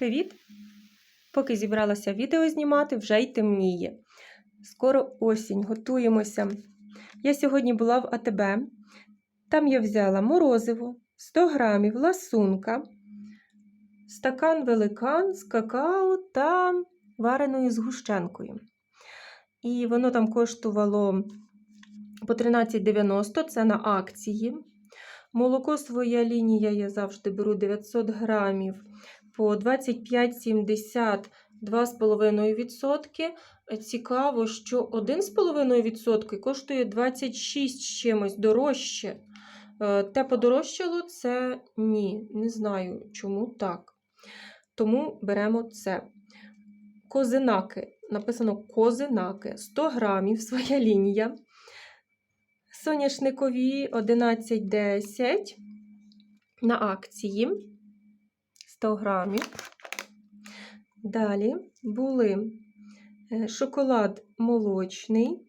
Привіт! Поки зібралася відео знімати, вже й темніє. Скоро осінь, готуємося. Я сьогодні була в АТБ. Там я взяла морозиво, 100 грамів, ласунка, стакан великан з какао та вареною згущенкою. І воно там коштувало по 13,90 це на акції. Молоко своя лінія я завжди беру 900 грамів по 25,70 2,5%. Цікаво, що 1,5% коштує 26 чимось дорожче. Е, Те подорожчало це ні. Не знаю, чому так. Тому беремо це. Козинаки. Написано козинаки. 100 грамів своя лінія. Соняшникові 11,10 на акції 100 грамів. Далі були е, шоколад молочний,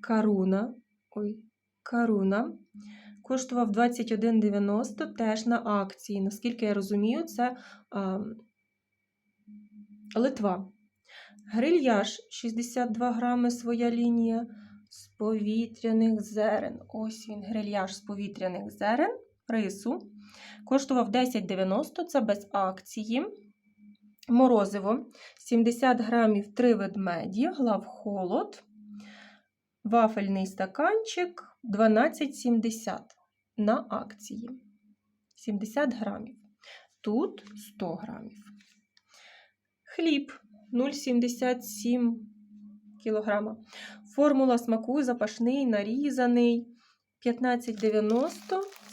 каруна. Ой, каруна. Коштував 21,90 теж на акції. Наскільки я розумію, це а, Литва. Грильяж 62 грами своя лінія з повітряних зерен. Ось він, грильяж з повітряних зерен, рису. Коштував 10,90, це без акції. Морозиво 70 грамів 3 ведмеді, глав холод. Вафельний стаканчик 12,70 на акції. 70 грамів. Тут 100 грамів. Хліб 0,77 кілограма. Формула смаку запашний, нарізаний. 15,90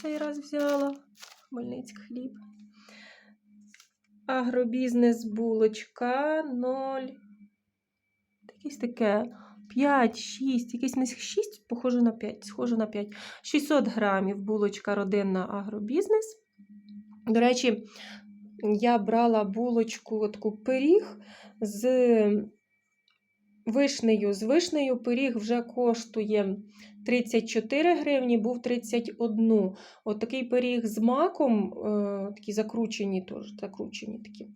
цей раз взяла. Хмельницький хліб. Агробізнес булочка 0. Якесь таке 5, 6, якесь не 6, похоже на 5, схоже на 5. 600 грамів булочка родинна агробізнес. До речі, я брала булочку таку пиріг з вишнею. З вишнею пиріг вже коштує 34 гривні, був 31. От такий пиріг з маком, е, такі закручені, теж, закручені такі,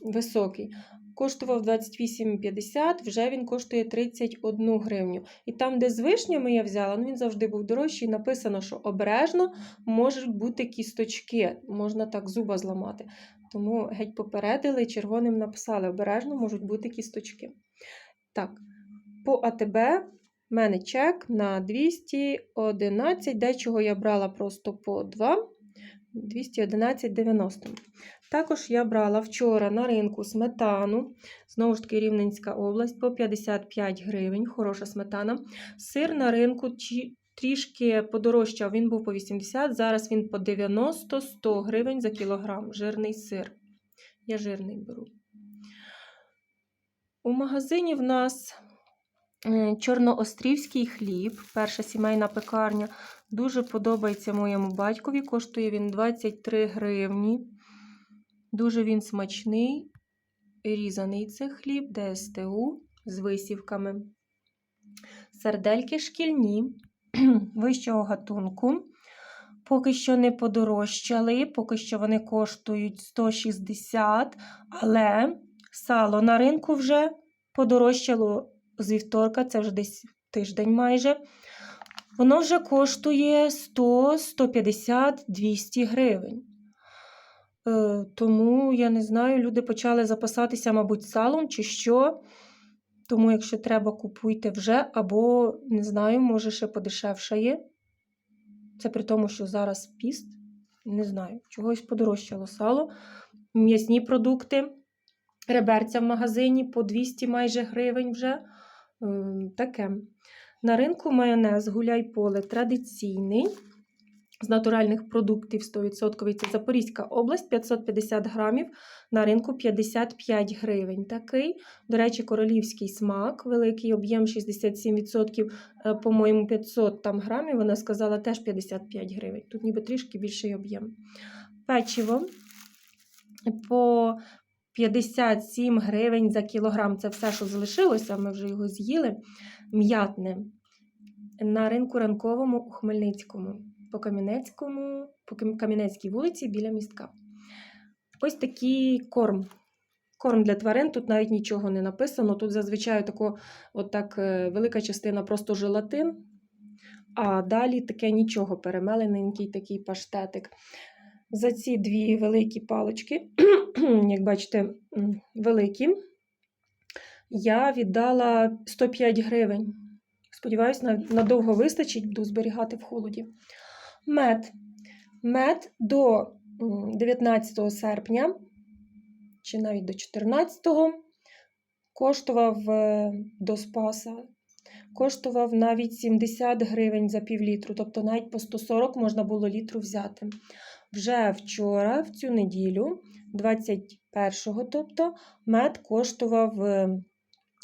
високий. Коштував 28,50, вже він коштує 31 гривню. І там, де з вишнями я взяла, ну він завжди був дорожчий. Написано, що обережно можуть бути кісточки, можна так зуба зламати. Тому геть попередили, червоним написали: обережно можуть бути кісточки. Так, по АТБ в мене чек на 211, дечого я брала просто по 2. 211,90. Також я брала вчора на ринку сметану, знову ж таки Рівненська область, по 55 гривень, хороша сметана. Сир на ринку трішки подорожчав, він був по 80, зараз він по 90-100 гривень за кілограм. Жирний сир. Я жирний беру. У магазині в нас е, чорноострівський хліб, перша сімейна пекарня. Дуже подобається моєму батькові. Коштує він 23 гривні. Дуже він смачний. Різаний це хліб, ДСТУ з висівками. Сердельки шкільні вищого гатунку. Поки що не подорожчали, поки що вони коштують 160, але сало на ринку вже подорожчало з вівторка, це вже десь тиждень майже. Воно вже коштує 100, 150, 200 гривень. Е, тому, я не знаю, люди почали запасатися, мабуть, салом чи що. Тому, якщо треба, купуйте вже, або, не знаю, може, ще подешевшає. Це при тому, що зараз піст. Не знаю, чогось подорожчало сало. М'ясні продукти, реберця в магазині по 200 майже гривень вже. Ем, таке. На ринку майонез гуляй-поле традиційний. З натуральних продуктів 100% це Запорізька область, 550 грамів, на ринку 55 гривень. Такий, до речі, королівський смак, великий об'єм 67%, е, по-моєму, 500 там грамів, вона сказала теж 55 гривень. Тут ніби трішки більший об'єм. Печиво по 57 гривень за кілограм. Це все, що залишилося, ми вже його з'їли. М'ятне. На ринку ранковому у Хмельницькому по Кам'янецькому, по Кам'янецькій вулиці біля містка. ось такий корм. Корм для тварин, тут навіть нічого не написано. Тут зазвичай тако, от е, велика частина просто желатин, а далі таке нічого, перемелененький такий паштетик. За ці дві великі палочки, як бачите, великі, я віддала 105 гривень. Сподіваюсь, надовго вистачить, буду зберігати в холоді. Мед. Мед до 19 серпня, чи навіть до 14 коштував е, до Спаса. Коштував навіть 70 гривень за півлітру, тобто навіть по 140 можна було літру взяти. Вже вчора, в цю неділю, 21-го, тобто, мед коштував е,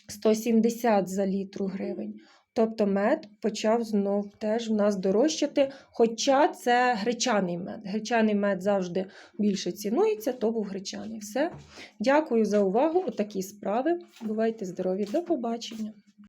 170 за літру гривень. Тобто мед почав знов теж в нас дорожчати, хоча це гречаний мед. Гречаний мед завжди більше цінується, то був гречаний. Все. Дякую за увагу. Отакі справи. Бувайте здорові. До побачення.